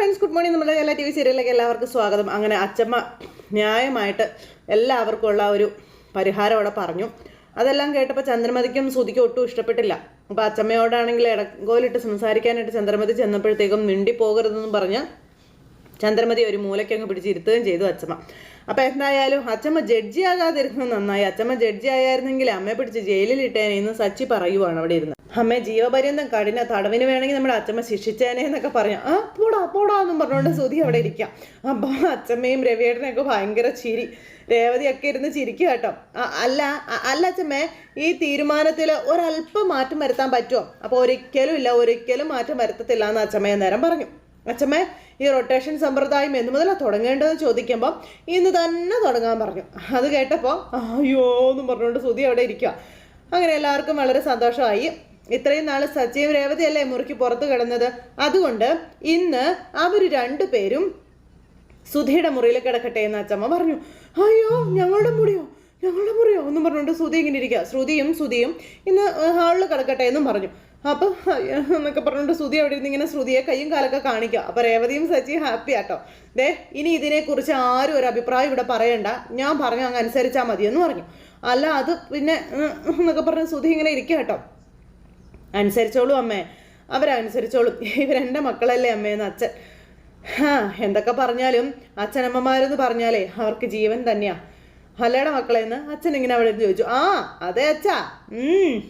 Friends good morning നമ്മുടെ എല്ലാ T V സീരിയലിലേക്ക് എല്ലാവർക്കും സ്വാഗതം. അങ്ങനെ അച്ചമ്മ ന്യായമായിട്ട് എല്ലാവർക്കും ഉള്ള ഒരു പരിഹാരം അവിടെ പറഞ്ഞു. അതെല്ലാം കേട്ടപ്പോൾ ചന്ദ്രമതിക്കും സുതിക്കും ഒട്ടും ഇഷ്ടപ്പെട്ടില്ല. അപ്പോൾ അച്ചമ്മയോടാണെങ്കിൽ ഇടങ്കോലിട്ട് സംസാരിക്കാനായിട്ട് ചന്ദ്രമതി ചെന്നപ്പോഴത്തേക്കും മിണ്ടി പോകരുതെന്ന് പറഞ്ഞ് ചന്ദ്രമതി ഒരു മൂലയ്ക്കങ്ങ് പിടിച്ചിരുത്തുകയും ചെയ്തു അച്ചമ്മ. അപ്പോൾ എന്തായാലും അച്ചമ്മ ജഡ്ജി ആകാതിരുന്നത് നന്നായി. അച്ചമ്മ ജഡ്ജി ആയിരുന്നെങ്കിൽ അമ്മയെ പിടിച്ച് എന്ന് സച്ചി പറയുവാണ് അവിടെ ഇരുന്ന്. അമ്മ ജീവപര്യന്തം കഠിന തടവിന് വേണമെങ്കിൽ നമ്മുടെ അച്ഛമ്മ ശിക്ഷിച്ചേനെ എന്നൊക്കെ പറയാം. ആ പോടാ പോടാ എന്നും പറഞ്ഞുകൊണ്ട് സുധി അവിടെ ഇരിക്കാം. അപ്പൊ അച്ഛമ്മയും രവിയേട്ടനൊക്കെ ഭയങ്കര ചിരി. രേവതിയൊക്കെ ഇരുന്ന് ചിരിക്കുക കേട്ടോ. അല്ല അല്ല അച്ഛമ്മ ഈ തീരുമാനത്തിൽ ഒരല്പം മാറ്റം വരുത്താൻ പറ്റുമോ അപ്പോൾ ഒരിക്കലും ഇല്ല ഒരിക്കലും മാറ്റം വരുത്തത്തില്ല എന്ന് അച്ഛമ്മയെ നേരം പറഞ്ഞു. അച്ഛമ്മ ഈ റൊട്ടേഷൻ സമ്പ്രദായം എന്ന് മുതലാണ് തുടങ്ങേണ്ടതെന്ന് ചോദിക്കുമ്പോൾ ഇന്ന് തന്നെ തുടങ്ങാൻ പറഞ്ഞു. അത് കേട്ടപ്പോൾ അയ്യോ എന്നും പറഞ്ഞുകൊണ്ട് സുധി അവിടെ ഇരിക്കുക അങ്ങനെ എല്ലാവർക്കും വളരെ സന്തോഷമായി. ഇത്രയും നാൾ സച്ചിയും രേവതിയല്ലേ മുറിക്ക് പുറത്തു കിടന്നത്? അതുകൊണ്ട് ഇന്ന് അവർ രണ്ടുപേരും സുധിയുടെ മുറിയിൽ കിടക്കട്ടെ എന്ന് അച്ചമ്മ പറഞ്ഞു. അയ്യോ ഞങ്ങളുടെ മുറിയോ? ഞങ്ങളുടെ മുറിയോ? എന്നും പറഞ്ഞുകൊണ്ട് സുധി ഇങ്ങനെ ഇരിക്കുക ശ്രുതിയും സുധിയും ഇന്ന് ഹാളിൽ കിടക്കട്ടെ എന്നും പറഞ്ഞു. അപ്പൊ എന്നൊക്കെ പറഞ്ഞുകൊണ്ട് സുധി അവിടെ ഇരുന്ന് ഇങ്ങനെ ശ്രുതിയെ കയ്യും കാലൊക്കെ കാണിക്കുക അപ്പൊ രേവതിയും സച്ചി ഹാപ്പി ആട്ടോ. ദേ ഇനി ഇതിനെക്കുറിച്ച് ആരും ഒരു അഭിപ്രായം ഇവിടെ പറയണ്ട. ഞാൻ പറഞ്ഞു അങ്ങ് അനുസരിച്ചാൽ മതി എന്ന് പറഞ്ഞു. അല്ല അത് പിന്നെ എന്നൊക്കെ പറഞ്ഞ് സുധി ഇങ്ങനെ ഇരിക്കുക കേട്ടോ. അനുസരിച്ചോളൂ അമ്മേ. അവരനുസരിച്ചോളും. ഇവരെന്റെ മക്കളല്ലേ അമ്മയെന്ന് അച്ഛൻ. എന്തൊക്കെ പറഞ്ഞാലും അച്ഛനമ്മമാരെന്ന് പറഞ്ഞാലേ അവർക്ക് ജീവൻ തന്നെയാ. അല്ലയുടെ മക്കളെന്ന് അച്ഛൻ ഇങ്ങനെ അവിടെ ചോദിച്ചു. ആ അതെ അച്ഛാ.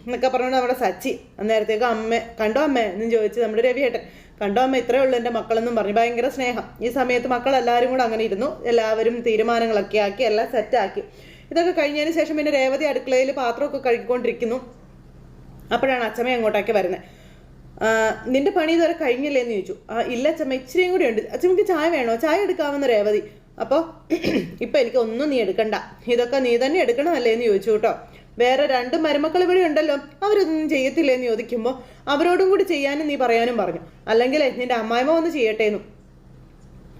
എന്നൊക്കെ പറഞ്ഞുകൊണ്ട് നമ്മുടെ സച്ചി. അന്നേരത്തേക്ക് അമ്മ കണ്ടോ അമ്മേ? എന്നും ചോദിച്ചു നമ്മുടെ രവിയേട്ടൻ. കണ്ടോ അമ്മ ഇത്രയേ ഉള്ളൂ എന്റെ മക്കളെന്നും പറഞ്ഞു ഭയങ്കര സ്നേഹം. ഈ സമയത്ത് മക്കൾ എല്ലാവരും കൂടെ അങ്ങനെ ഇരുന്നു. എല്ലാവരും തീരുമാനങ്ങളൊക്കെ ആക്കി എല്ലാം സെറ്റാക്കി ഇതൊക്കെ കഴിഞ്ഞതിന് ശേഷം പിന്നെ രേവതി അടുക്കളയിൽ പാത്രമൊക്കെ കഴുകിക്കൊണ്ടിരിക്കുന്നു. അപ്പോഴാണ് അച്ഛമ്മ അങ്ങോട്ടേക്ക് വരുന്നത്. നിന്റെ പണി ഇതുവരെ കഴിഞ്ഞില്ലേ എന്ന് ചോദിച്ചു. ആ ഇല്ല അച്ഛമ്മ ഇച്ചിരിയും കൂടി ഉണ്ട്. അച്ഛമ്മക്ക് ചായ വേണോ? ചായ എടുക്കാവുന്ന രേവതി. അപ്പോൾ ഇപ്പം എനിക്ക് ഒന്നും നീ എടുക്കണ്ട. ഇതൊക്കെ നീ തന്നെ എടുക്കണമല്ലേ എന്ന് ചോദിച്ചു കേട്ടോ. വേറെ രണ്ട് മരുമക്കൾ ഇവിടെ ഉണ്ടല്ലോ. അവരൊന്നും ചെയ്യത്തില്ലേ എന്ന് ചോദിക്കുമ്പോൾ അവരോടും കൂടി ചെയ്യാനും നീ പറയാനും പറഞ്ഞു. അല്ലെങ്കിൽ നിന്റെ അമ്മായിമ്മ ഒന്ന് ചെയ്യട്ടെ എന്നും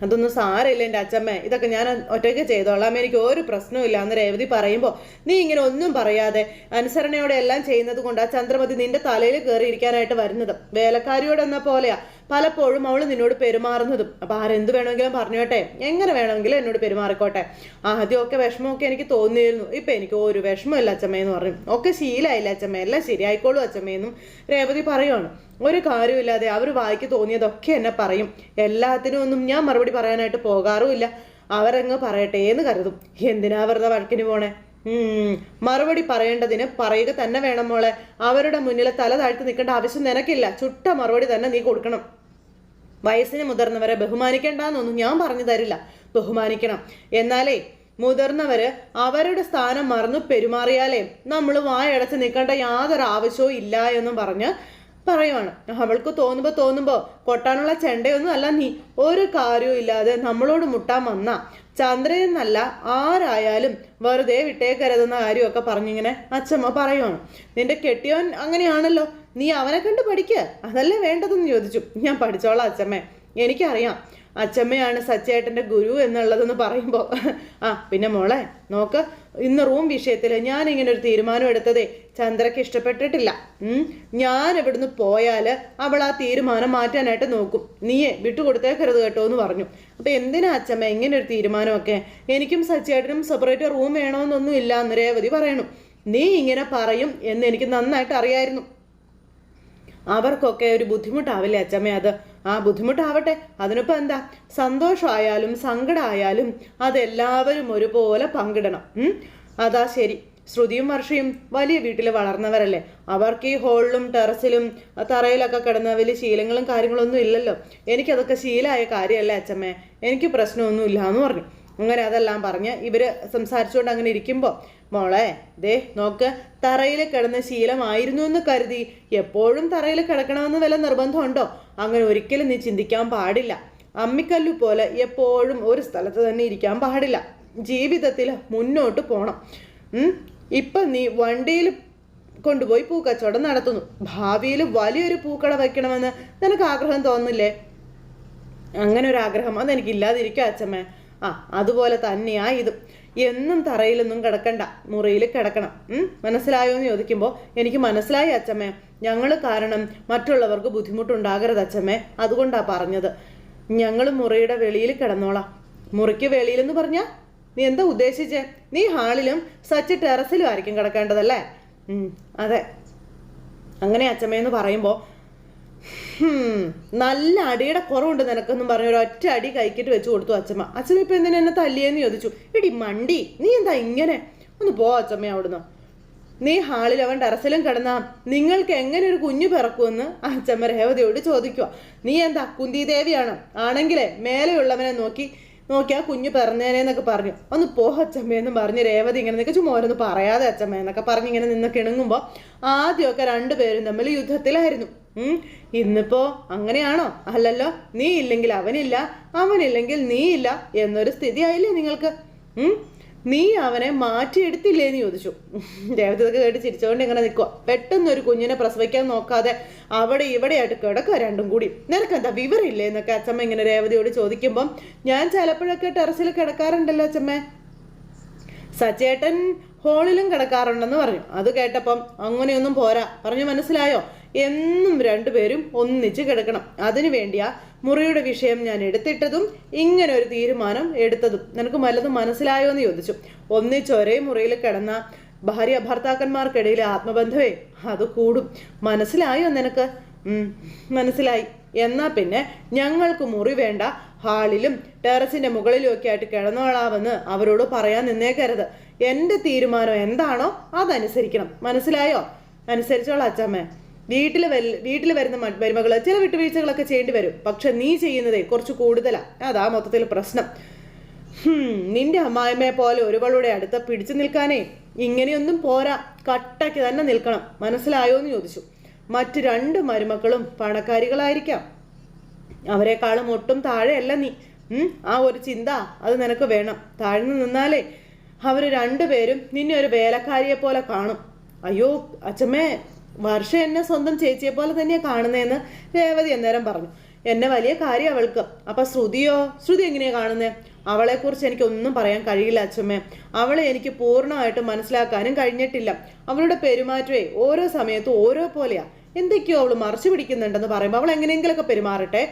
അതൊന്നും സാരമില്ല എന്റെ അച്ഛമ്മേ. ഇതൊക്കെ ഞാൻ ഒറ്റയ്ക്ക് ചെയ്തോളാം. എനിക്ക് ഒരു പ്രശ്നവുമില്ല എന്ന് രേവതി പറയുമ്പോൾ നീ ഇങ്ങനെ ഒന്നും പറയാതെ അനുസരണയോടെ എല്ലാം ചെയ്യുന്നത് കൊണ്ട് ആ ചന്ദ്രമതി നിന്റെ തലയിൽ കയറിയിരിക്കാനായിട്ട് വരുന്നത്. വേലക്കാരിയോട് എന്ന പോലെയാ. പലപ്പോഴും അവൾ നിന്നോട് പെരുമാറുന്നതും. അപ്പം ആരെന്ത് വേണമെങ്കിലും പറഞ്ഞോട്ടെ എങ്ങനെ വേണമെങ്കിലും എന്നോട് പെരുമാറിക്കോട്ടെ. ആദ്യമൊക്കെ വിഷമമൊക്കെ എനിക്ക് തോന്നിയിരുന്നു. ഇപ്പം എനിക്ക് ഒരു വിഷമമില്ല അച്ഛമ്മയെന്ന് പറഞ്ഞു. ഒക്കെ ശീലമായില്ല അച്ഛമ്മ? എല്ലാം ശരിയായിക്കോളൂ അച്ഛമ്മയെന്നും രേവതി പറയുവാണ്. ഒരു കാര്യമില്ലാതെ അവർ വായിക്ക് തോന്നിയതൊക്കെ എന്നെ പറയും. എല്ലാത്തിനും ഒന്നും ഞാൻ മറുപടി പറയാനായിട്ട് പോകാറുമില്ല. അവരങ്ങ് പറയട്ടെ എന്ന് കരുതും. എന്തിനാ വെറുതെ വഴക്കിന് പോണേ? മറുപടി പറയേണ്ടതിന് പറയുക തന്നെ വേണം മോളെ. അവരുടെ മുന്നിൽ തല താഴ്ത്തി നിൽക്കേണ്ട ആവശ്യം നിനക്കില്ല. ചുട്ട മറുപടി തന്നെ നീ കൊടുക്കണം. വയസ്സിന് മുതിർന്നവരെ ബഹുമാനിക്കേണ്ടെന്നൊന്നും ഞാൻ പറഞ്ഞു തരില്ല. ബഹുമാനിക്കണം. എന്നാലേ മുതിർന്നവര് അവരുടെ സ്ഥാനം മറന്നു പെരുമാറിയാലേ നമ്മൾ വായടച്ച് നിൽക്കേണ്ട യാതൊരു ആവശ്യവും ഇല്ല എന്നും പറഞ്ഞ് പറയുവാണ്. അവൾക്ക് തോന്നുമ്പോൾ തോന്നുമ്പോൾ കൊട്ടാനുള്ള ചെണ്ടയൊന്നും അല്ല നീ. ഒരു കാര്യവും ഇല്ലാതെ നമ്മളോട് മുട്ടാൻ വന്ന. ചന്ദ്രനെന്നല്ല ആരായാലും വെറുതെ വിട്ടേക്കരുതെന്ന കാര്യമൊക്കെ പറഞ്ഞിങ്ങനെ അച്ഛമ്മ പറയുവാണ്. നിന്റെ കെട്ടിയവൻ അങ്ങനെയാണല്ലോ. നീ അവനെ കണ്ട് പഠിക്കുക അതല്ലേ വേണ്ടതെന്ന് ചോദിച്ചു. ഞാൻ പഠിച്ചോളാം അച്ഛമ്മേ എനിക്കറിയാം. അച്ഛമ്മയാണ് സച്ചേട്ടന്റെ ഗുരു എന്നുള്ളതെന്ന് പറയുമ്പോൾ ആ പിന്നെ മോളെ നോക്ക് ഇന്ന് റൂം വിഷയത്തിൽ ഞാൻ ഇങ്ങനെ ഒരു തീരുമാനം എടുത്തതേ ചന്ദ്രയ്ക്ക് ഇഷ്ടപ്പെട്ടിട്ടില്ല. ഞാൻ ഇവിടുന്ന് പോയാൽ അവൾ ആ തീരുമാനം മാറ്റാനായിട്ട് നോക്കും. നീയെ വിട്ടുകൊടുത്തേക്കരുത് കേട്ടോ എന്ന് പറഞ്ഞു. അപ്പം എന്തിനാ അച്ചമ്മ ഇങ്ങനെ ഒരു തീരുമാനമൊക്കെ? എനിക്കും സച്ചേട്ടനും സെപ്പറേറ്റ് റൂം വേണമെന്നൊന്നും ഇല്ല എന്ന് രേവതി പറയണു. നീ ഇങ്ങനെ പറയും എന്ന് എനിക്ക് നന്നായിട്ട് അറിയായിരുന്നു. അവർക്കൊക്കെ ഒരു ബുദ്ധിമുട്ടാവില്ലേ അച്ചമ്മ അത്? ആ ബുദ്ധിമുട്ടാവട്ടെ. അതിനിപ്പോൾ എന്താ? സന്തോഷമായാലും സങ്കടമായാലും അതെല്ലാവരും ഒരുപോലെ പങ്കിടണം? അതാ ശരി. ശ്രുതിയും വർഷയും വലിയ വീട്ടിൽ വളർന്നവരല്ലേ? അവർക്ക് ഈ ഹോളിലും ടെറസിലും തറയിലൊക്കെ കിടന്ന വലിയ ശീലങ്ങളും കാര്യങ്ങളൊന്നും ഇല്ലല്ലോ. എനിക്കതൊക്കെ ശീലമായ കാര്യമല്ലേ അച്ഛമ്മേ? എനിക്ക് പ്രശ്നമൊന്നും ഇല്ല എന്ന് പറഞ്ഞു. അങ്ങനെ അതെല്ലാം പറഞ്ഞ് ഇവർ സംസാരിച്ചുകൊണ്ട് അങ്ങനെ ഇരിക്കുമ്പോൾ മോളെ ദേ നോക്ക് തറയിൽ കിടന്ന ശീലമായിരുന്നു എന്ന് കരുതി. എപ്പോഴും തറയിൽ കിടക്കണമെന്ന് വല്ല നിർബന്ധമുണ്ടോ? അങ്ങനെ ഒരിക്കലും നീ ചിന്തിക്കാൻ പാടില്ല. അമ്മിക്കല്ലു പോലെ എപ്പോഴും ഒരു സ്ഥലത്ത് തന്നെ ഇരിക്കാൻ പാടില്ല. ജീവിതത്തിൽ മുന്നോട്ട് പോകണം? ഇപ്പം നീ വണ്ടിയിൽ കൊണ്ടുപോയി പൂക്കച്ചവടം നടത്തുന്നു. ഭാവിയിൽ വലിയൊരു പൂക്കട വയ്ക്കണമെന്ന് നിനക്ക് ആഗ്രഹം തോന്നില്ലേ? അങ്ങനെ ഒരു ആഗ്രഹം അതെനിക്ക് ഇല്ലാതിരിക്കും അച്ഛമ്മേ. ആ അതുപോലെ തന്നെയാ ഇത്. എന്നും തറയിലൊന്നും കിടക്കണ്ട. മുറിയിൽ കിടക്കണം? മനസ്സിലായോ എന്ന് ചോദിക്കുമ്പോൾ എനിക്ക് മനസ്സിലായി അച്ഛമ്മേ. ഞങ്ങൾ കാരണം മറ്റുള്ളവർക്ക് ബുദ്ധിമുട്ടുണ്ടാകരുത് അച്ഛമ്മേ. അതുകൊണ്ടാ പറഞ്ഞത്. ഞങ്ങൾ മുറിയുടെ വെളിയിൽ കിടന്നോളാം. മുറിക്ക് വെളിയിലെന്ന് പറഞ്ഞാ? നീ എന്താ ഉദ്ദേശിച്ചേ? നീ ഹാളിലും സച്ച് ടെറസിലും ആയിരിക്കും കിടക്കേണ്ടതല്ലേ? അതെ. അങ്ങനെ അച്ഛമ്മയെന്ന് പറയുമ്പോൾ നല്ല അടിയുടെ കുറവുണ്ട് നിനക്കെന്നും പറഞ്ഞ ഒറ്റ അടി കൈക്കിട്ട് വെച്ച് കൊടുത്തു അച്ഛമ്മ. അച്ഛമ്മ ഇപ്പൊ എന്തിനാ എന്നെ തല്ലിയെന്ന് ചോദിച്ചു. എടി മണ്ടി നീ എന്താ ഇങ്ങനെ? ഒന്ന് പോ അച്ഛമ്മ അവിടുന്ന്. നീ ഹാളിൽ അവൻ ടെറസിലും കിടന്നാ നിങ്ങൾക്ക് എങ്ങനെ ഒരു കുഞ്ഞു പിറക്കുമെന്ന് അച്ഛമ്മ രേവതിയോട് ചോദിക്കുക നീ എന്താ കുന്തി ദേവിയാണ് ആണെങ്കിലേ മേലെയുള്ളവനെ നോക്കി നോക്കി ആ കുഞ്ഞു പിറന്നേനെന്നൊക്കെ പറഞ്ഞു. ഒന്ന് പോ അച്ഛമ്മയെന്നും പറഞ്ഞ് രേവതി ഇങ്ങനെ നിൽക്കുക ചുമ്മാ പറയാതെ അച്ഛമ്മ എന്നൊക്കെ പറഞ്ഞ് ഇങ്ങനെ നിന്ന് കിണുങ്ങുമ്പോൾ ആദ്യമൊക്കെ രണ്ടുപേരും തമ്മിൽ യുദ്ധത്തിലായിരുന്നു. ഇന്നിപ്പോ അങ്ങനെയാണോ? അല്ലല്ലോ നീ ഇല്ലെങ്കിൽ അവനില്ല അവനില്ലെങ്കിൽ നീ ഇല്ല എന്നൊരു സ്ഥിതി ആയില്ലേ നിങ്ങൾക്ക് നീ അവനെ മാറ്റിയെടുത്തില്ലേ എന്ന് ചോദിച്ചു. രേവതി കേട്ട് ചിരിച്ചുകൊണ്ട് ഇങ്ങനെ നിൽക്കുക പെട്ടെന്ന് ഒരു കുഞ്ഞിനെ പ്രസവിക്കാൻ നോക്കാതെ അവിടെ ഇവിടെയായിട്ട് കിടക്കുക രണ്ടും കൂടി. നിനക്കെന്താ വിവരമില്ലേ എന്നൊക്കെ അച്ഛമ്മ ഇങ്ങനെ രേവതിയോട് ചോദിക്കുമ്പം ഞാൻ ചിലപ്പോഴൊക്കെ ടെറസിൽ കിടക്കാറുണ്ടല്ലോ അച്ഛമ്മേ സച്ചേട്ടൻ ഹോളിലും കിടക്കാറുണ്ടെന്ന് പറഞ്ഞു. അത് കേട്ടപ്പം അങ്ങനെയൊന്നും പോരാ. പറഞ്ഞു മനസ്സിലായോ? എന്നും രണ്ടുപേരും ഒന്നിച്ച് കിടക്കണം. അതിനു വേണ്ടിയാ മുറിയുടെ വിഷയം ഞാൻ എടുത്തിട്ടതും ഇങ്ങനെ ഒരു തീരുമാനം എടുത്തതും. നിനക്ക് വല്ലതും മനസ്സിലായോ എന്ന് ചോദിച്ചു ഒന്നിച്ചൊരേ മുറിയിൽ കിടന്ന ഭാര്യ ഭർത്താക്കന്മാർക്കിടയിലെ ആത്മബന്ധമേ അത് കൂടും. മനസ്സിലായോ നിനക്ക്? മനസ്സിലായി. എന്നാ പിന്നെ ഞങ്ങൾക്ക് മുറി വേണ്ട. ഹാളിലും ടെറസിന്റെ മുകളിലും ഒക്കെ ആയിട്ട് കിടന്നോളാമെന്ന് അവരോട് പറയാൻ നിന്നേക്കരുത്. എന്റെ തീരുമാനം എന്താണോ അതനുസരിക്കണം. മനസ്സിലായോ? അനുസരിച്ചോളാം അച്ഛമ്മേ. വീട്ടിൽ വീട്ടിൽ വരുന്ന മരുമകൾ ചില വിട്ടുവീഴ്ചകളൊക്കെ ചെയ്യേണ്ടി വരും. പക്ഷെ നീ ചെയ്യുന്നതേ കുറച്ച് കൂടുതലാ. അതാ മൊത്തത്തിൽ പ്രശ്നം. നിന്റെ അമ്മായിമ്മയെ പോലെ ഒരുവളുടെ അടുത്ത് പിടിച്ചു നിൽക്കാനേ ഇങ്ങനെയൊന്നും പോരാ. കട്ടയ്ക്ക് തന്നെ നിൽക്കണം. മനസ്സിലായോ എന്ന് ചോദിച്ചു. മറ്റു രണ്ട് മരുമക്കളും പണക്കാരികളായിരിക്കാം. അവരെക്കാളും ഒട്ടും താഴെയല്ല നീ. ആ ഒരു ചിന്ത അത് നിനക്ക് വേണം. താഴ്ന്നു നിന്നാലേ അവർ രണ്ടുപേരും നിന്നെ ഒരു വേലക്കാരിയെ പോലെ കാണും. അയ്യോ അച്ഛമ്മേ വർഷ എന്നെ സ്വന്തം ചേച്ചിയെ പോലെ തന്നെയാ കാണുന്നതെന്ന് രേവതി അന്നേരം പറഞ്ഞു. എന്നെ വലിയ കാര്യം അവൾക്ക്. അപ്പൊ ശ്രുതിയോ? ശ്രുതി എങ്ങനെയാ കാണുന്നത് അവളെ കുറിച്ച് എനിക്ക് ഒന്നും പറയാൻ കഴിയില്ല അച്ഛമ്മേ. അവളെ എനിക്ക് പൂർണമായിട്ട് മനസ്സിലാക്കാനും കഴിഞ്ഞിട്ടില്ല. അവളുടെ പെരുമാറ്റമേ ഓരോ സമയത്തും ഓരോ പോലെയാ. എന്തൊക്കെയോ അവൾ മറച്ചു പിടിക്കുന്നുണ്ടെന്ന് പറയുമ്പോൾ അവൾ എങ്ങനെയെങ്കിലൊക്കെ പെരുമാറട്ടെ.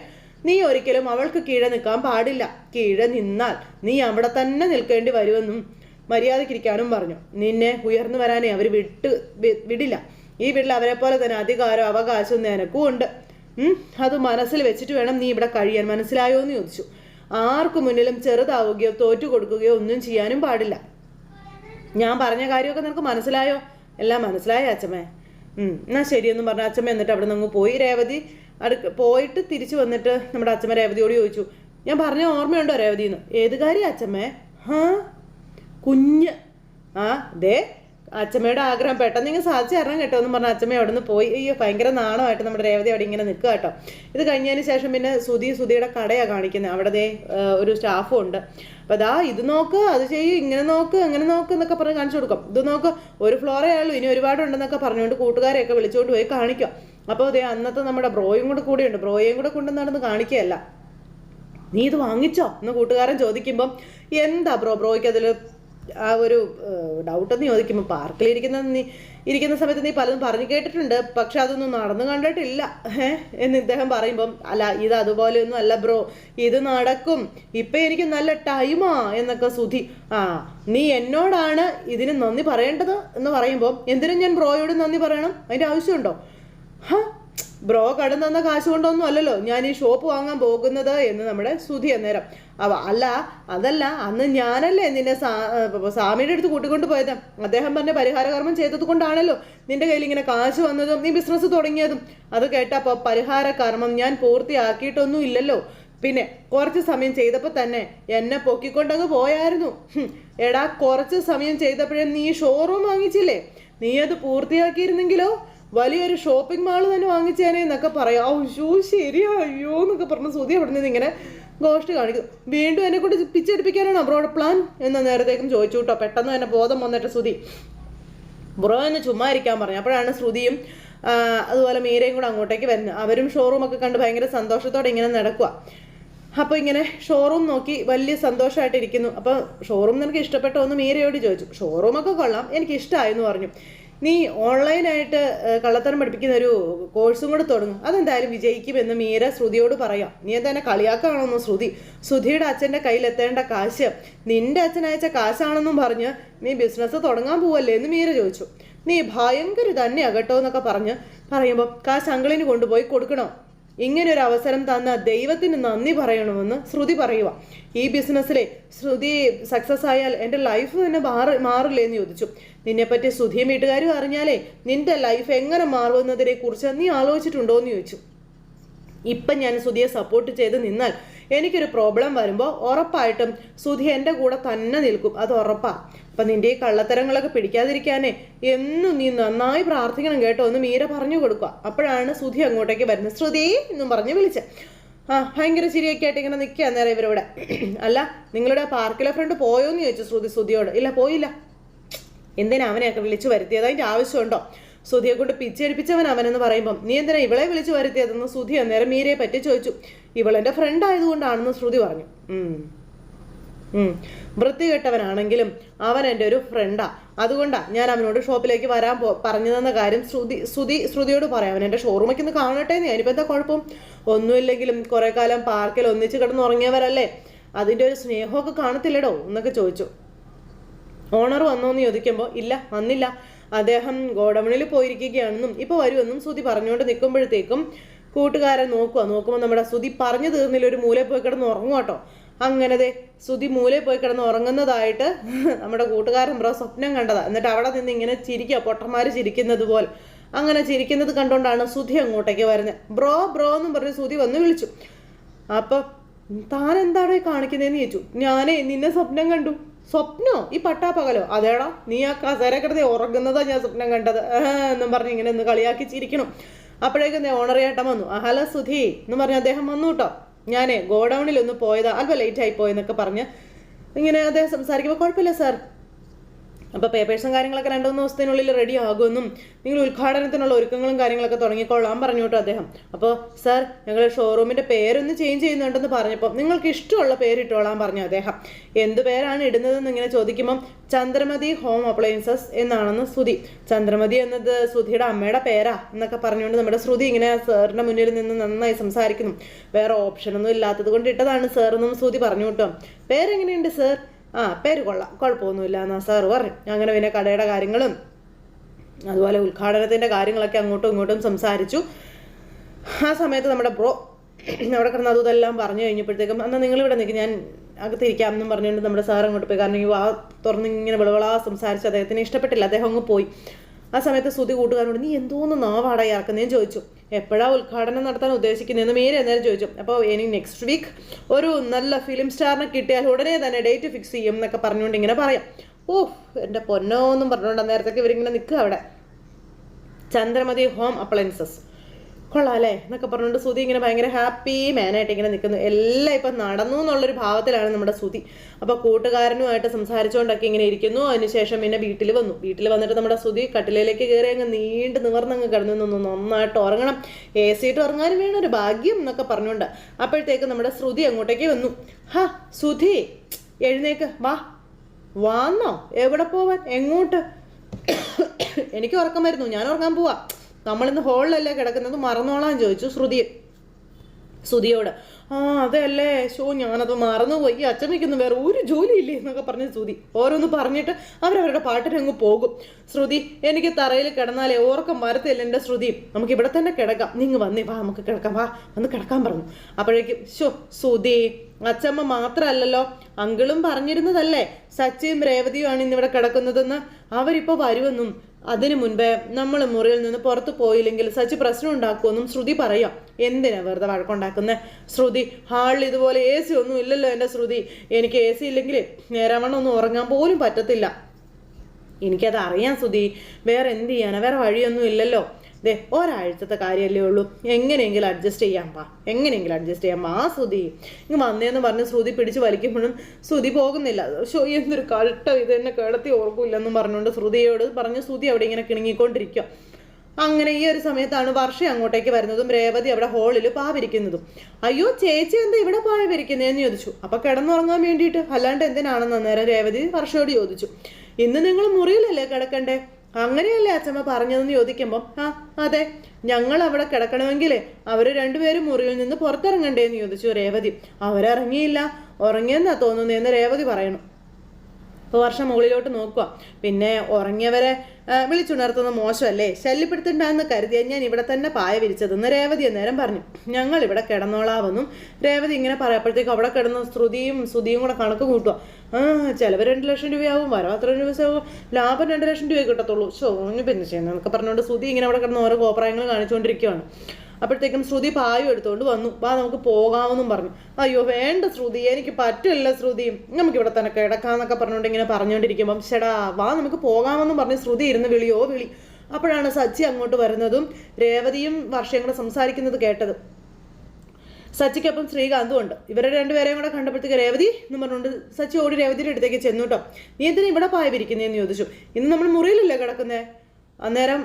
നീ ഒരിക്കലും അവൾക്ക് കീഴെ നിൽക്കാൻ പാടില്ല. കീഴെ നിന്നാൽ നീ അവിടെ തന്നെ നിൽക്കേണ്ടി വരുമെന്നും മര്യാദക്കിരിക്കാനും പറഞ്ഞു. നിന്നെ ഉയർന്നു വരാനേ അവർ വിട്ട് വിടില്ല. ഈ വീട്ടിൽ അവരെ പോലെ തന്നെ അധികാരം അവകാശവും നിനക്കും ഉണ്ട്. അത് മനസ്സിൽ വെച്ചിട്ട് വേണം നീ ഇവിടെ കഴിയാൻ. മനസ്സിലായോ എന്ന് ചോദിച്ചു. ആർക്കു മുന്നിലും ചെറുതാവുകയോ തോറ്റു കൊടുക്കുകയോ ഒന്നും ചെയ്യാനും പാടില്ല. ഞാൻ പറഞ്ഞ കാര്യമൊക്കെ നിനക്ക് മനസ്സിലായോ? എല്ലാം മനസ്സിലായോ അച്ഛമ്മേ. എന്നാ ശരിയെന്നും പറഞ്ഞ അച്ഛമ്മ എന്നിട്ട് അവിടെ നിന്ന് പോയി. രേവതി അടുക്ക പോയിട്ട് തിരിച്ചു വന്നിട്ട് നമ്മുടെ അച്ഛമ്മ രേവതിയോട് ചോദിച്ചു. ഞാൻ പറഞ്ഞ ഓർമ്മയുണ്ടോ രേവതി എന്ന് ഏത് കാര്യം അച്ഛമ്മേ? ഹാ? കുഞ്ഞ്. ആ ദേ. അച്ഛമ്മയുടെ ആഗ്രഹം പെട്ടെന്ന് ഇങ്ങനെ സാധിച്ചു തരണം കേട്ടോ എന്ന് പറഞ്ഞാൽ അച്ഛമ്മ അവിടെ നിന്ന് പോയി. അയ്യോ ഭയങ്കര നാണമായിട്ട് നമ്മുടെ രേവതി അവിടെ ഇങ്ങനെ നിൽക്കുക കേട്ടോ. ഇത് കഴിഞ്ഞതിന് ശേഷം പിന്നെ സുധി സുധിയുടെ കടയാണ് കാണിക്കുന്നത് അവിടെ ഒരു സ്റ്റാഫും ഉണ്ട്. അപ്പം അതാ ഇത് നോക്ക് അത് ചെയ്യ് ഇങ്ങനെ നോക്ക് അങ്ങനെ നോക്ക് എന്നൊക്കെ പറഞ്ഞ് കാണിച്ചു കൊടുക്കും. ഇത് നോക്ക് ഒരു ഫ്ലോറേ ആയുള്ളൂ ഇനി ഒരുപാടുണ്ടെന്നൊക്കെ പറഞ്ഞുകൊണ്ട് കൂട്ടുകാരെയൊക്കെ വിളിച്ചുകൊണ്ട് പോയി കാണിക്കാം. അപ്പോൾ അതേ അന്നത്തെ നമ്മുടെ ബ്രോയും കൂടെ കൂടെയുണ്ട്. ബ്രോയും കൂടെ കൊണ്ടുവന്നാണെന്ന് നടന്ന് കാണിക്കുകയല്ല. നീ ഇത് വാങ്ങിച്ചോ? എന്ന് കൂട്ടുകാരൻ ചോദിക്കുമ്പം എന്താ ബ്രോ ബ്രോയ്ക്ക് അതിൽ ആ ഒരു ഡൗട്ട് എന്ന് ചോദിക്കുമ്പോൾ പാർക്കിൽ ഇരിക്കുന്ന നീ ഇരിക്കുന്ന സമയത്ത് നീ പലതും പറഞ്ഞു കേട്ടിട്ടുണ്ട്. പക്ഷെ അതൊന്നും നടന്നു കണ്ടിട്ടില്ല. എന്ന് ഇദ്ദേഹം പറയുമ്പം അല്ല ഇത് അതുപോലെയൊന്നും അല്ല ബ്രോ. ഇത് നടക്കും. ഇപ്പം എനിക്ക് നല്ല ടൈമാ എന്നൊക്കെ സുധി. ആ നീ എന്നോടാണ് ഇതിന് നന്ദി പറയേണ്ടത്? എന്ന് പറയുമ്പോൾ എന്തിനും ഞാൻ ബ്രോയോട് നന്ദി പറയണം. അതിന്റെ ആവശ്യമുണ്ടോ? ഹ? ബ്രോ കടം തന്ന കാശ് കൊണ്ടൊന്നും അല്ലല്ലോ. ഞാൻ ഈ ഷോപ്പ് വാങ്ങാൻ പോകുന്നത് എന്ന് നമ്മുടെ സുധി അന്നേരം. അവ അല്ല അതല്ല അന്ന് ഞാനല്ലേ നിന്നെ സ്വാമിയുടെ അടുത്ത് കൂട്ടിക്കൊണ്ട് പോയത്. അദ്ദേഹം പറഞ്ഞ പരിഹാരകർമ്മം ചെയ്തത് കൊണ്ടാണല്ലോ നിന്റെ കയ്യിൽ ഇങ്ങനെ കാശ് വന്നതും നീ ബിസിനസ് തുടങ്ങിയതും. അത് കേട്ടപ്പോൾ പരിഹാര കർമ്മം ഞാൻ പൂർത്തിയാക്കിയിട്ടൊന്നും ഇല്ലല്ലോ. പിന്നെ കുറച്ച് സമയം ചെയ്തപ്പോൾ തന്നെ എന്നെ പൊക്കിക്കൊണ്ടങ്ങ് പോയായിരുന്നു. എടാ കുറച്ച് സമയം ചെയ്തപ്പോഴേ നീ ഷോറൂം വാങ്ങിച്ചില്ലേ? നീ അത് പൂർത്തിയാക്കിയിരുന്നെങ്കിലോ? വലിയൊരു ഷോപ്പിംഗ് മാൾ തന്നെ വാങ്ങിച്ചേനെ എന്നൊക്കെ പറയാം. ഷൂ ശരിയാ അയ്യോ എന്നൊക്കെ പറഞ്ഞ് സുതി അവിടെ നിന്ന് ഇങ്ങനെ ഗോഷ്ടി കാണിക്കും. വീണ്ടും എന്നെ കൊണ്ട് പിച്ചെടുപ്പിക്കാനാണ് അബ്രോഡ് പ്ലാൻ എന്ന് നേരത്തേക്കും ചോദിച്ചു കേട്ടോ പെട്ടെന്ന് തന്നെ ബോധം വന്നിട്ട് സുതി ബ്രോ എന്ന് ചുമ്മാ ഇരിക്കാൻ പറഞ്ഞു. അപ്പോഴാണ് ശ്രുതിയും അതുപോലെ മീരയും കൂടെ അങ്ങോട്ടേക്ക് വരുന്നത്. അവരും ഷോറൂം ഒക്കെ കണ്ട് ഭയങ്കര സന്തോഷത്തോടെ ഇങ്ങനെ നടക്കുക അപ്പോൾ ഇങ്ങനെ ഷോറൂം നോക്കി വലിയ സന്തോഷമായിട്ട് ഇരിക്കുന്നു. അപ്പോൾ ഷോറൂം നിനക്ക് ഇഷ്ടപ്പെട്ടോ എന്ന് മീരയോട് ചോദിച്ചു. ഷോറൂമൊക്കെ കൊള്ളാം. എനിക്ക് ഇഷ്ടമായെന്ന് പറഞ്ഞു. നീ ഓൺലൈനായിട്ട് കള്ളത്തരം പഠിപ്പിക്കുന്ന ഒരു കോഴ്സും കൂടെ തുടങ്ങും. അതെന്തായാലും വിജയിക്കുമെന്ന് മീര ശ്രുതിയോട് പറയാം. നീ എന്താ കളിയാക്കാണെന്നും ശ്രുതി? ശ്രുതിയുടെ അച്ഛന്റെ കയ്യിലെത്തേണ്ട കാശ് നിന്റെ അച്ഛൻ അയച്ച കാശാണെന്നും പറഞ്ഞ് നീ ബിസിനസ് തുടങ്ങാൻ പോവല്ലേ എന്ന് മീര ചോദിച്ചു. നീ ഭയങ്കര തന്നെ കേട്ടോ എന്നൊക്കെ പറഞ്ഞ് പറയുമ്പോൾ കാശ് അങ്കിളിന് കൊണ്ടുപോയി കൊടുക്കണോ? ഇങ്ങനെ ഒരു അവസരം തന്ന ദൈവത്തിന് നന്ദി പറയണമെന്ന് ശ്രുതി പറയുക ഈ ബിസിനസ്സിലെ ശ്രുതി സക്സസ് ആയാൽ എന്റെ ലൈഫ് തന്നെ മാറി മാറില്ലേ എന്ന് ചോദിച്ചു. നിന്നെപ്പറ്റി ശ്രുതിയും വീട്ടുകാരും അറിഞ്ഞാലേ നിന്റെ ലൈഫ് എങ്ങനെ മാറുമെന്നതിനെ കുറിച്ച് നീ ആലോചിച്ചിട്ടുണ്ടോ എന്ന് ചോദിച്ചു. ഇപ്പം ഞാൻ സുധിയെ സപ്പോർട്ട് ചെയ്ത് നിന്നാൽ എനിക്കൊരു പ്രോബ്ലം വരുമ്പോൾ ഉറപ്പായിട്ടും സുധി എന്റെ കൂടെ തന്നെ നിൽക്കും. അത് ഉറപ്പാ. അപ്പം നിന്റെ ഈ കള്ളത്തരങ്ങളൊക്കെ പിടിക്കാതിരിക്കാനേ എന്നും നീ നന്നായി പ്രാർത്ഥിക്കണം കേട്ടോ ഒന്ന് മീര പറഞ്ഞു കൊടുക്കുക. അപ്പോഴാണ് സുധി അങ്ങോട്ടേക്ക് വരുന്നത്. ശ്രുതി എന്നും പറഞ്ഞ് വിളിച്ച്. ആ ഭയങ്കര ചിരിയൊക്കെ ആയിട്ട് ഇങ്ങനെ നിൽക്കുക അന്നേരം ഇവരിവിടെ അല്ല നിങ്ങളുടെ പാർക്കിലെ ഫ്രണ്ട് പോയോ എന്ന് ചോദിച്ചു ശ്രുതി ശ്രുതിയോട് ഇല്ല പോയില്ല. എന്തിനാ അവനെയൊക്കെ വിളിച്ചു വരുത്തിയത്? അതിന്റെ ആവശ്യമുണ്ടോ? സുധിയെ കൊണ്ട് പിച്ചടിപ്പിച്ചവൻ അവനെന്ന് പറയുമ്പം നീ എന്തിനാ ഇവളെ വിളിച്ചു വരുത്തിയതെന്ന്? സുധി അന്നേരം മീരയെ പറ്റി ചോദിച്ചു. ഇവളെന്റെ ഫ്രണ്ട് ആയതുകൊണ്ടാണെന്ന് ശ്രുതി പറഞ്ഞു. വൃത്തികെട്ടവനാണെങ്കിലും അവൻ എന്റെ ഒരു ഫ്രണ്ടാ അതുകൊണ്ടാ ഞാൻ അവനോട് ഷോപ്പിലേക്ക് വരാൻ പോ പറഞ്ഞു തന്ന കാര്യം ശ്രുതി ശ്രുതി ശ്രുതിയോട് പറയാം. അവൻ എന്റെ ഷോറൂമൊക്കെ ഒന്ന് കാണട്ടെ എന്ന്. ഞാനിപ്പോൾ എന്താ കുഴപ്പം? ഒന്നുമില്ലെങ്കിലും കുറേ കാലം പാർക്കിൽ ഒന്നിച്ച് കിടന്നുറങ്ങിയവരല്ലേ? അതിന്റെ ഒരു സ്നേഹമൊക്കെ കാണത്തില്ലടോ എന്നൊക്കെ ചോദിച്ചു. ഓണർ വന്നോന്ന് ചോദിക്കുമ്പോൾ ഇല്ല വന്നില്ല. അദ്ദേഹം ഗോഡൗണിൽ പോയിരിക്കുകയാണെന്നും ഇപ്പോൾ വരുമെന്നും ശ്രുതി പറഞ്ഞുകൊണ്ട് നിൽക്കുമ്പോഴത്തേക്കും കൂട്ടുകാരൻ നോക്കുക നോക്കുമ്പോൾ നമ്മുടെ ശ്രുതി പറഞ്ഞു തീർന്നില്ല. ഒരു മൂലയിൽ പോയി കിടന്ന് ഉറങ്ങും കേട്ടോ അങ്ങനെ ദേ സുധി മൂലയിൽ പോയി കിടന്ന് ഉറങ്ങുന്നതായിട്ട് നമ്മുടെ കൂട്ടുകാരൻ ബ്രോ സ്വപ്നം കണ്ടതാ. എന്നിട്ട് അവിടെ നിന്ന് ഇങ്ങനെ ചിരിക്കുക പൊട്ടന്മാർ ചിരിക്കുന്നത് പോലെ അങ്ങനെ ചിരിക്കുന്നത് കണ്ടുകൊണ്ടാണ് സുധി അങ്ങോട്ടേക്ക് വരുന്നത് ബ്രോ ബ്രോ എന്നും പറഞ്ഞ് സുധി വന്ന് വിളിച്ചു. അപ്പം താൻ എന്താണ് കാണിക്കുന്നതെന്ന് ചോദിച്ചു. ഞാനേ നിന്നെ സ്വപ്നം കണ്ടു. സ്വപ്നോ? ഈ പട്ടാ പകലോ അതേടാ നീ ആ കസേര ഉറങ്ങുന്നതാ ഞാൻ സ്വപ്നം കണ്ടത്. എന്നും പറഞ്ഞ് ഇങ്ങനെ ഒന്ന് കളിയാക്കി ചിരിക്കണം. അപ്പോഴേക്കും ഓണറിയേട്ടം വന്നു. ഹലോ സുധി എന്ന് പറഞ്ഞ് അദ്ദേഹം വന്നു കേട്ടോ. ഞാനേ ഗോഡൗണിൽ ഒന്ന് പോയതാ അല്പം ലേറ്റ് ആയി പോയെന്നൊക്കെ പറഞ്ഞ് ഇങ്ങനെ അദ്ദേഹം സംസാരിക്കുമ്പോൾ കുഴപ്പമില്ല സാർ. അപ്പോൾ പേപ്പേഴ്സും കാര്യങ്ങളൊക്കെ രണ്ട് മൂന്ന് ദിവസത്തിനുള്ളിൽ റെഡി ആകുമെന്നും നിങ്ങൾ ഉദ്ഘാടനത്തിനുള്ള ഒരുക്കങ്ങളും കാര്യങ്ങളൊക്കെ തുടങ്ങിക്കൊള്ളാൻ പറഞ്ഞു കേട്ടോ അദ്ദേഹം. അപ്പോൾ സർ ഞങ്ങൾ ഷോറൂമിന്റെ പേരൊന്ന് ചേഞ്ച് ചെയ്യുന്നുണ്ടെന്ന് പറഞ്ഞപ്പോൾ നിങ്ങൾക്ക് ഇഷ്ടമുള്ള പേരിട്ടോളാം പറഞ്ഞു അദ്ദേഹം. എന്ത് പേരാണ് ഇടുന്നതെന്ന് ഇങ്ങനെ ചോദിക്കുമ്പം ചന്ദ്രമതി ഹോം അപ്ലയൻസസ് എന്നാണെന്ന് ശ്രുതി. ചന്ദ്രമതി എന്നത് ശ്രുതിയുടെ അമ്മയുടെ പേരാ എന്നൊക്കെ പറഞ്ഞുകൊണ്ട് നമ്മുടെ ശ്രുതി ഇങ്ങനെ സാറിന്റെ മുന്നിൽ നിന്ന് നന്നായി സംസാരിക്കുന്നു. വേറെ ഓപ്ഷനൊന്നും ഇല്ലാത്തത് കൊണ്ട് ഇട്ടതാണ് സാർ എന്നും ശ്രുതി പറഞ്ഞു കേട്ടോ. പേരെങ്ങനെയുണ്ട് സാർ ആ പേര് കൊള്ളാം. കുഴപ്പമൊന്നുമില്ല എന്നാ സാറ് പറഞ്ഞു അങ്ങനെ പിന്നെ കടയുടെ കാര്യങ്ങളും അതുപോലെ ഉദ്ഘാടനത്തിന്റെ കാര്യങ്ങളൊക്കെ അങ്ങോട്ടും ഇങ്ങോട്ടും സംസാരിച്ചു. ആ സമയത്ത് നമ്മുടെ ബ്രോ അവിടെ കിടന്ന് അതും പറഞ്ഞു കഴിഞ്ഞപ്പോഴത്തേക്കും എന്നാൽ നിങ്ങളിവിടെ നിൽക്കും ഞാൻ അകത്തിരിക്കാം എന്നും പറഞ്ഞുകൊണ്ട് നമ്മുടെ സാർ അങ്ങോട്ട് പോയി. കാരണം ഈ വാ തുറന്ന് ഇങ്ങനെ വിളവളാ സംസാരിച്ച് അദ്ദേഹത്തിന് ഇഷ്ടപ്പെട്ടില്ല. അദ്ദേഹം അങ്ങ് പോയി. ആ സമയത്ത് ശ്രുതി കൂട്ടുകാരനോട് നീ എന്തോന്ന് നാവാടാ ഇറക്കുന്നതെന്ന് ചോദിച്ചു. എപ്പോഴാ ഉദ്ഘാടനം നടത്താൻ ഉദ്ദേശിക്കുന്നതെന്ന് മീര എന്നേരം ചോദിച്ചു. അപ്പോൾ ഇനി നെക്സ്റ്റ് വീക്ക് ഒരു നല്ല ഫിലിം സ്റ്റാറിനെ കിട്ടിയാൽ ഉടനെ തന്നെ ഡേറ്റ് ഫിക്സ് ചെയ്യും എന്നൊക്കെ പറഞ്ഞുകൊണ്ട് ഇങ്ങനെ പറയാം. ഓ എന്റെ പൊന്നോ എന്നും പറഞ്ഞുകൊണ്ട് നേരത്തേക്ക് ഇവരിങ്ങനെ നിൽക്കുക അവിടെ. ചന്ദ്രമതി ഹോം അപ്ലയൻസസ് കൊള്ളാം അല്ലേ? എന്നൊക്കെ പറഞ്ഞുകൊണ്ട് സുതി ഇങ്ങനെ ഭയങ്കര ഹാപ്പി മാനായിട്ട് ഇങ്ങനെ നിൽക്കുന്നു. എല്ലാം ഇപ്പം നടന്നു എന്നുള്ളൊരു ഭാവത്തിലാണ് നമ്മുടെ സുതി അപ്പോൾ കൂട്ടുകാരനുമായിട്ട് സംസാരിച്ചുകൊണ്ടൊക്കെ ഇങ്ങനെ ഇരിക്കുന്നു. അതിനുശേഷം പിന്നെ വീട്ടിൽ വന്നു. വീട്ടിൽ വന്നിട്ട് നമ്മുടെ സുതി കട്ടിലയിലേക്ക് കയറി അങ്ങ് നീണ്ട് നിവർന്നങ്ങ് കിടന്നു നിന്നു. നന്നായിട്ട് ഉറങ്ങണം. എ സിയിട്ട് ഉറങ്ങാനും വേണം. ഒരു ഭാഗ്യം എന്നൊക്കെ പറഞ്ഞുകൊണ്ട് അപ്പോഴത്തേക്ക് നമ്മുടെ ശ്രുതി അങ്ങോട്ടേക്ക് വന്നു. ഹാ സുധി എഴുന്നേക്ക്. വാ. വാന്നോ? എവിടെ പോവാൻ? എങ്ങോട്ട്? എനിക്ക് ഉറക്കം വരുന്നു. ഞാൻ ഉറങ്ങാൻ പോവാ. നമ്മളിന്ന് ഹോളിലല്ലേ കിടക്കുന്നത്? മറന്നോളാൻ ചോദിച്ചു ശ്രുതി. ശ്രുതിയോട് ആ അതല്ലേ. ഷോ ഞാനത് മറന്നുപോയി. പോയി അച്ചമ്മയ്ക്കൊന്ന് വേറെ ഒരു ജോലി ജോലിയില്ലേ? എന്നൊക്കെ പറഞ്ഞ് ശ്രുതി. ഓരോന്ന് പറഞ്ഞിട്ട് അവരവരുടെ പാട്ടിനങ്ങ് പോകും. ശ്രുതി എനിക്ക് തറയിൽ കിടന്നാലേ ഓർക്കം വരത്തില്ല എന്റെ ശ്രുതി. നമുക്ക് ഇവിടെ തന്നെ കിടക്കാം. നിങ്ങൾ വന്നേ. വാ നമുക്ക് കിടക്കാം. വാ വന്ന് കിടക്കാൻ പറഞ്ഞു. അപ്പോഴേക്കും ഷോ ശ്രുതി അച്ചമ്മ മാത്രമല്ലല്ലോ. അങ്കിളും പറഞ്ഞിരുന്നതല്ലേ. സച്ചിയും രേവതിയുമാണ് ഇന്നിവിടെ കിടക്കുന്നതെന്ന്. അവരിപ്പോൾ വരുമെന്നും. അതിനു മുൻപേ നമ്മൾ മുറിയിൽ നിന്ന് പുറത്തു പോയില്ലെങ്കിൽ സച്ചി പ്രശ്നം ഉണ്ടാക്കുമെന്നും ശ്രുതി പറയാം. എന്തിനാ വെറുതെ വഴക്കുണ്ടാക്കുന്നത് ശ്രുതി ഹാളിൽ ഇതുപോലെ എ സി ഒന്നും ഇല്ലല്ലോ എന്റെ ശ്രുതി. എനിക്ക് എ സി ഇല്ലെങ്കിൽ നേരവണ്ണം ഒന്നും ഉറങ്ങാൻ പോലും പറ്റത്തില്ല. എനിക്കത് അറിയാം ശ്രുതി. വേറെ എന്ത് ചെയ്യാനാ? വേറെ വഴിയൊന്നും ഇല്ലല്ലോ. ദേ ഒരാഴ്ചത്തെ കാര്യമല്ലേ ഉള്ളൂ. എങ്ങനെയെങ്കിലും അഡ്ജസ്റ്റ് ചെയ്യാം പാ എങ്ങനെയെങ്കിലും അഡ്ജസ്റ്റ് ചെയ്യാം. ആ ശ്രുതി. ഇങ്ങ് വന്നേന്ന് പറഞ്ഞ് ശ്രുതി പിടിച്ച് വലിക്കുമ്പോഴും ശ്രുതി പോകുന്നില്ല. ഷോ എന്തൊരു കട്ട ഇത് എന്നെ കിടത്തി ഓർക്കില്ലെന്നും പറഞ്ഞുകൊണ്ട് ശ്രുതിയോട് പറഞ്ഞ് ശ്രുതി അവിടെ ഇങ്ങനെ കിണുങ്ങിക്കൊണ്ടിരിക്കുക അങ്ങനെ ഈ ഒരു സമയത്താണ് വർഷ അങ്ങോട്ടേക്ക് വരുന്നതും രേവതി അവിടെ ഹോളിൽ പാവിരിക്കുന്നതും. അയ്യോ ചേച്ചി എന്താ ഇവിടെ പാവിരിക്കുന്നതെന്ന് ചോദിച്ചു. അപ്പൊ കിടന്നുറങ്ങാൻ വേണ്ടിയിട്ട്. അല്ലാണ്ട് എന്തിനാണെന്ന് അന്നേരം രേവതി വർഷയോട് ചോദിച്ചു. ഇന്ന് നിങ്ങൾ മുറിയിലല്ലേ കിടക്കണ്ടേ? അങ്ങനെയല്ലേ അച്ഛമ്മ പറഞ്ഞതെന്ന് ചോദിക്കുമ്പം ആ അതെ ഞങ്ങൾ അവിടെ കിടക്കണമെങ്കിൽ അവർ രണ്ടുപേരും മുറിയിൽ നിന്ന് പുറത്തിറങ്ങണ്ടേന്ന് ചോദിച്ചു രേവതി. അവരിറങ്ങിയില്ല. ഉറങ്ങിയെന്നാ തോന്നുന്നതെന്ന് രേവതി പറയണു. ഇപ്പോൾ വർഷം മുകളിലോട്ട് നോക്കുക പിന്നെ ഉറങ്ങിയവരെ വിളിച്ചുണർത്തുന്ന മോശമല്ലേ? ശല്യപ്പെടുത്തണ്ടെന്ന് കരുതിയാൽ ഞാൻ ഇവിടെ തന്നെ പായ വിരിച്ചതെന്ന് രേവതി അന്നേരം പറഞ്ഞു. ഞങ്ങൾ ഇവിടെ കിടന്നോളാവെന്നും രേവതി ഇങ്ങനെ പറയപ്പോഴത്തേക്കും അവിടെ കിടന്ന ശ്രുതിയും ശ്രുതിയും കൂടെ കണക്ക് കൂട്ടുക ആ ചിലവ് രണ്ട് ലക്ഷം രൂപയാവും വരവാത്ര രൂപ ആവും ലാഭം രണ്ട് ലക്ഷം രൂപയെ കിട്ടത്തുള്ളൂ. ഷോ പിന്നെ ചെയ്യുന്നത് എന്നൊക്കെ പറഞ്ഞുകൊണ്ട് ശ്രുതി ഇങ്ങനെ അവിടെ കിടന്ന് ഓരോ കോപ്രായങ്ങൾ കാണിച്ചുകൊണ്ടിരിക്കുകയാണ് അപ്പോഴത്തേക്കും ശ്രുതി പായും എടുത്തുകൊണ്ട് വന്നു. വാ നമുക്ക് പോകാമെന്നും പറഞ്ഞു. അയ്യോ വേണ്ട ശ്രുതി എനിക്ക് പറ്റില്ല ശ്രുതി. നമുക്ക് ഇവിടെ തന്നെ കിടക്കാന്നൊക്കെ പറഞ്ഞുകൊണ്ട് ഇങ്ങനെ പറഞ്ഞുകൊണ്ടിരിക്കുമ്പം ചേടാ വാ നമുക്ക് പോകാമെന്നും പറഞ്ഞ് ശ്രുതി ഇരുന്ന് വിളിയോ വിളി. അപ്പോഴാണ് സച്ചി അങ്ങോട്ട് വരുന്നതും രേവതിയും വർഷങ്ങളെ സംസാരിക്കുന്നത് കേട്ടത്. സച്ചിക്കൊപ്പം ശ്രീകാന്തും ഉണ്ട്. ഇവരെ രണ്ടുപേരെയും കൂടെ കണ്ടപ്പോഴത്തേക്ക് രേവതി എന്ന് പറഞ്ഞുകൊണ്ട് സച്ചി ഓടി രേവതിയുടെ അടുത്തേക്ക് ചെന്നു കേട്ടോ നീ എന്തിനാ ഇവിടെ പായ വിരിക്കുന്നതെന്ന് ചോദിച്ചു. ഇന്ന് നമ്മൾ മുറിയിലല്ലേ കിടക്കുന്നേ? അന്നേരം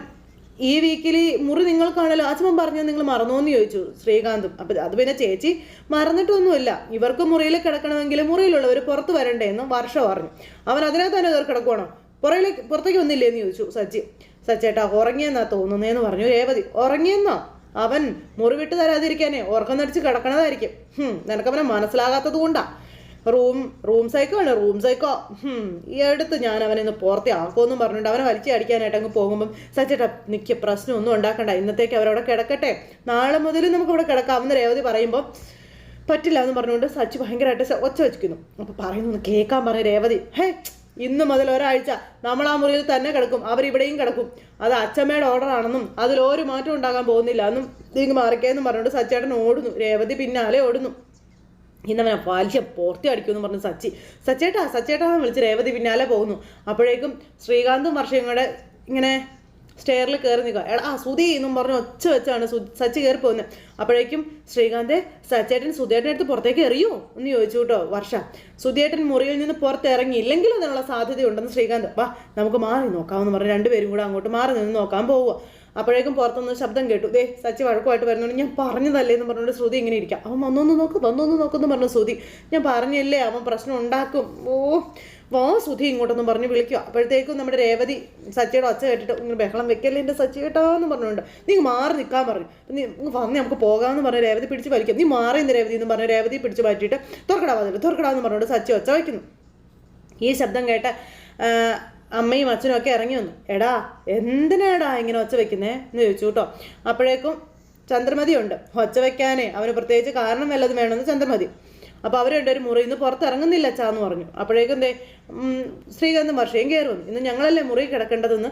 ഈ വീക്കിൽ മുറി നിങ്ങൾക്കാണല്ലോ. അച്ഛൻ പറഞ്ഞത് നിങ്ങൾ മറന്നോന്ന് ചോദിച്ചു ശ്രീകാന്തും. അപ്പം അത് പിന്നെ ചേച്ചി മറന്നിട്ടൊന്നുമില്ല. ഇവർക്ക് മുറിയിൽ കിടക്കണമെങ്കിൽ മുറിയിലുള്ളവർ പുറത്ത് വരണ്ടേ എന്ന് വർഷ പറഞ്ഞു. അവൻ അതിനകത്ത് തന്നെ ഇവർ കിടക്കുവാണോ? പുറയിലേക്ക് പുറത്തേക്ക് വന്നില്ലേ എന്ന് ചോദിച്ചു സച്ചി. സച്ചേട്ടാ ഉറങ്ങിയെന്നാ തോന്നുന്നേന്ന് പറഞ്ഞു രേവതി. ഉറങ്ങിയെന്നോ? അവൻ മുറിവിട്ട് തരാതിരിക്കാനേ ഉറക്കം നടിച്ച് കിടക്കണതായിരിക്കും. നിനക്കവനെ മനസ്സിലാകാത്തത് കൊണ്ടാ. റൂം റൂം സൈക്കോ അല്ല റൂം സൈക്കോ അടുത്ത് ഞാൻ അവനെ ഒന്ന് പുറത്തെ ആക്കുമെന്നും പറഞ്ഞിട്ട് അവനെ വലിച്ചു അടിക്കാനായിട്ട് അങ്ങ് പോകുമ്പം സച്ചേട്ടാ നിക്ക് പ്രശ്നമൊന്നും ഉണ്ടാക്കണ്ട. ഇന്നത്തേക്ക് അവരവിടെ കിടക്കട്ടെ. നാളെ മുതൽ നമുക്ക് ഇവിടെ കിടക്കാം. എന്ന് രേവതി പറയുമ്പോൾ പറ്റില്ല എന്ന് പറഞ്ഞുകൊണ്ട് സച്ചി ഭയങ്കരമായിട്ട് ഒച്ച വെച്ചിരിക്കുന്നു. അപ്പോൾ പറയുന്നു കേൾക്കാൻ പറഞ്ഞ രേവതി ഹേ ഇന്ന് മുതൽ ഒരാഴ്ച നമ്മൾ ആ മുറിയിൽ തന്നെ കിടക്കും. അവരിവിടെയും കിടക്കും. അത് അച്ഛമ്മയുടെ ഓർഡർ ആണെന്നും അതിൽ ഒരു മാറ്റം ഉണ്ടാകാൻ പോകുന്നില്ല എന്നും ഇതിങ്ങ് മാറിക്കേന്നും പറഞ്ഞുകൊണ്ട് സച്ചേട്ടൻ ഓടുന്നു. രേവതി പിന്നാലെ ഓടുന്നു. ഇന്നവനെ വലിയ പോർത്തി അടിക്കുമെന്ന് പറഞ്ഞ് സച്ചി. സച്ചേട്ടാ സച്ചേട്ടാന്ന് വിളിച്ച് രേവതി പിന്നാലെ പോകുന്നു. അപ്പോഴേക്കും ശ്രീകാന്തും വർഷയും കൂടെ ഇങ്ങനെ സ്റ്റെയറിൽ കയറി നിൽക്കുക. എടാ ആ സുധി എന്നും പറഞ്ഞ് ഒച്ച വെച്ചാണ് സച്ചി കയറി പോകുന്നത് അപ്പോഴേക്കും ശ്രീകാന്തെ സച്ചേട്ടൻ സുധിയേട്ടൻ അടുത്ത് പുറത്തേക്ക് എറിയോ? എന്ന് ചോദിച്ചു കേട്ടോ വർഷ. സുധിയേട്ടൻ മുറിയിൽ നിന്ന് പുറത്തിറങ്ങി ഇല്ലെങ്കിലും അതിനുള്ള സാധ്യതയുണ്ടെന്ന് ശ്രീകാന്ത്. വാ നമുക്ക് മാറി നോക്കാമെന്ന് പറഞ്ഞ് രണ്ടുപേരും കൂടെ അങ്ങോട്ട് മാറി നിന്ന് നോക്കാൻ പോവുക അപ്പോഴേക്കും പുറത്തുനിന്ന് ശബ്ദം കേട്ടു. ദേ സച്ചി വഴക്കുമായിട്ട് വരുന്നുണ്ട്. ഞാൻ പറഞ്ഞതല്ലേ എന്ന് പറഞ്ഞുകൊണ്ട് ശ്രുതി ഇങ്ങനെ ഇരിക്കാം. അവൻ വന്നൊന്ന് നോക്ക് വന്നൊന്ന് നോക്കുമെന്ന് പറഞ്ഞു ശ്രുതി. ഞാൻ പറഞ്ഞല്ലേ അവൻ പ്രശ്നം ഉണ്ടാക്കും. ഓ വാ ശ്രുതി ഇങ്ങോട്ടൊന്നും പറഞ്ഞ് വിളിക്കുക. അപ്പോഴത്തേക്കും നമ്മുടെ രേവതി സച്ചിയുടെ ഒച്ച കേട്ടിട്ട് ഇങ്ങനെ ബഹളം വെക്കല്ലേ എന്റെ സച്ചി കേട്ടാന്ന് പറഞ്ഞുകൊണ്ട് നീ മാറി നിൽക്കാൻ പറഞ്ഞു. നീ വന്ന് നമുക്ക് പോകാമെന്ന് പറഞ്ഞ് രേവതി പിടിച്ച് വലിക്കാം. നീ മാറി ഇന്ന് രേവതി എന്ന് പറഞ്ഞ് രേവതി പിടിച്ച് മാറ്റിയിട്ട് തുറക്കടാ വന്നിട്ട് തുറക്കടാന്ന് പറഞ്ഞുകൊണ്ട് സച്ചി ഒച്ച വയ്ക്കുന്നു. ഈ ശബ്ദം കേട്ട അമ്മയും അച്ഛനും ഒക്കെ ഇറങ്ങി വന്നു. എടാ എന്തിനാടാ ഇങ്ങനെ ഒച്ച വെക്കുന്നേ എന്ന് ചോദിച്ചു കേട്ടോ. അപ്പോഴേക്കും ചന്ദ്രമതി ഉണ്ട്. ഒച്ച വെക്കാനേ അവന് പ്രത്യേകിച്ച് കാരണം വല്ലതും വേണമെന്ന് ചന്ദ്രമതി. അപ്പോൾ അവർ രണ്ടുപേരും മുറിയിൽ നിന്ന് പുറത്തിറങ്ങുന്നില്ല അച്ഛാന്ന് പറഞ്ഞു. അപ്പോഴേക്കും എന്തേ ശ്രീകാന്തും വർഷയും കയറി വന്നു. ഇന്ന് ഞങ്ങളല്ലേ മുറി കിടക്കേണ്ടതെന്ന്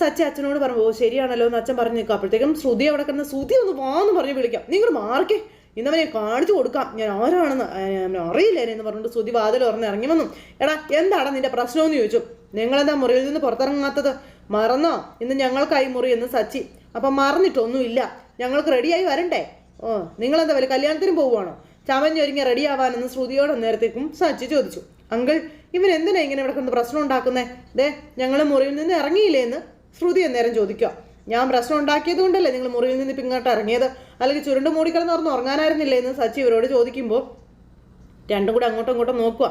സച്ചി അച്ഛനോട് പറഞ്ഞു. ഓ ശരിയാണല്ലോ എന്ന് അച്ഛൻ പറഞ്ഞു നിൽക്കും. അപ്പോഴത്തേക്കും ശ്രുതി അവിടെ കിടന്ന ശ്രുതി ഒന്ന് വാന്ന് പറഞ്ഞ് വിളിക്കാം. നിങ്ങൾ മാർക്കേ ഇന്നവനെ കാണിച്ചു കൊടുക്കാം. ഞാൻ ആരാണെന്ന് അറിയില്ല എന്ന് പറഞ്ഞിട്ട് സ്തുതി വാതിൽ ഉറന്ന് ഇറങ്ങി വന്നു. എടാ എന്താണ് നിന്റെ പ്രശ്നമെന്ന് ചോദിച്ചു. നിങ്ങളെന്താ മുറിയിൽ നിന്ന് പുറത്തിറങ്ങാത്തത്? മറന്നോ? ഇന്ന് ഞങ്ങൾക്കായി മുറി എന്ന് സച്ചി. അപ്പം മറന്നിട്ടൊന്നുമില്ല. ഞങ്ങൾക്ക് റെഡിയായി വരണ്ടേ? ഓ നിങ്ങളെന്താ വല്ല കല്യാണത്തിനും പോവുകയാണോ? ചമഞ്ഞൊരുങ്ങി റെഡി ആവാനെന്ന് ശ്രുതിയോട് നേരത്തേക്കും സച്ചി ചോദിച്ചു. അങ്കിൾ ഇവൻ എന്തിനാ ഇങ്ങനെ ഇവിടെ പ്രശ്നം ഉണ്ടാക്കുന്നേ? ദേ ഞങ്ങൾ മുറിയിൽ നിന്ന് ഇറങ്ങിയില്ലേ എന്ന് ശ്രുതി അന്നേരം ചോദിക്കുക ഞാൻ പ്രശ്നം ഉണ്ടാക്കിയത് കൊണ്ടല്ലേ നിങ്ങൾ മുറിയിൽ നിന്ന് ഇപ്പം ഇങ്ങോട്ട് ഇറങ്ങിയത്? അല്ലെങ്കിൽ ചുരുണ്ട് മൂടിക്കിടന്ന് പറഞ്ഞ് ഉറങ്ങാനായിരുന്നില്ലേ എന്ന് സച്ചി ഇവരോട് ചോദിക്കുമ്പോൾ രണ്ടും കൂടെ അങ്ങോട്ടും ഇങ്ങോട്ടും നോക്കുക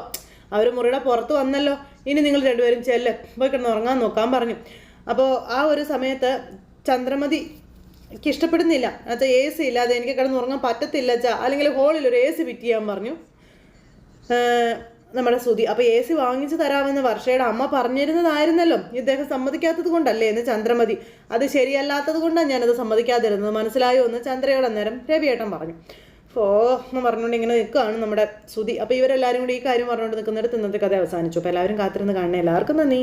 അവർ മുറിയുടെ പുറത്ത് വന്നല്ലോ. ഇനി നിങ്ങൾ രണ്ടുപേരും ചെല്ല്. പോയി കിടന്ന് ഉറങ്ങാൻ നോക്കാൻ പറഞ്ഞു. അപ്പോൾ ആ ഒരു സമയത്ത് ചന്ദ്രമതിക്ക് ഇഷ്ടപ്പെടുന്നില്ല. അച്ഛാ എ സി ഇല്ലാതെ എനിക്ക് കിടന്ന് ഉറങ്ങാൻ പറ്റത്തില്ല ചാ അല്ലെങ്കിൽ ഹോളിൽ ഒരു എ സി ഫിറ്റ് ചെയ്യാൻ പറഞ്ഞു. നമ്മുടെ സുതി അപ്പോൾ എ സി വാങ്ങിച്ചു തരാമെന്ന് വർഷയുടെ അമ്മ പറഞ്ഞിരുന്നതായിരുന്നല്ലോ. ഇദ്ദേഹം സമ്മതിക്കാത്തത് കൊണ്ടല്ലേ എന്ന് ചന്ദ്രമതി. അത് ശരിയല്ലാത്തത് കൊണ്ടാണ് ഞാനത് സമ്മതിക്കാതിരുന്നത്. മനസ്സിലായോ എന്ന് ചന്ദ്രയോട് അന്നേരം രവിയേട്ടൻ പറഞ്ഞു. ഓ എന്ന് പറഞ്ഞുകൊണ്ട് ഇങ്ങനെ നിൽക്കുകയാണ് നമ്മുടെ സുതി അപ്പോൾ ഇവരെല്ലാവരും കൂടി ഈ കാര്യം പറഞ്ഞുകൊണ്ട് നിൽക്കുന്നിടത്ത് ഇന്നത്തെ കഥ അവസാനിച്ചു. അപ്പോൾ എല്ലാവരും കാത്തിരുന്ന് കാണണേ. എല്ലാവർക്കും നന്ദി.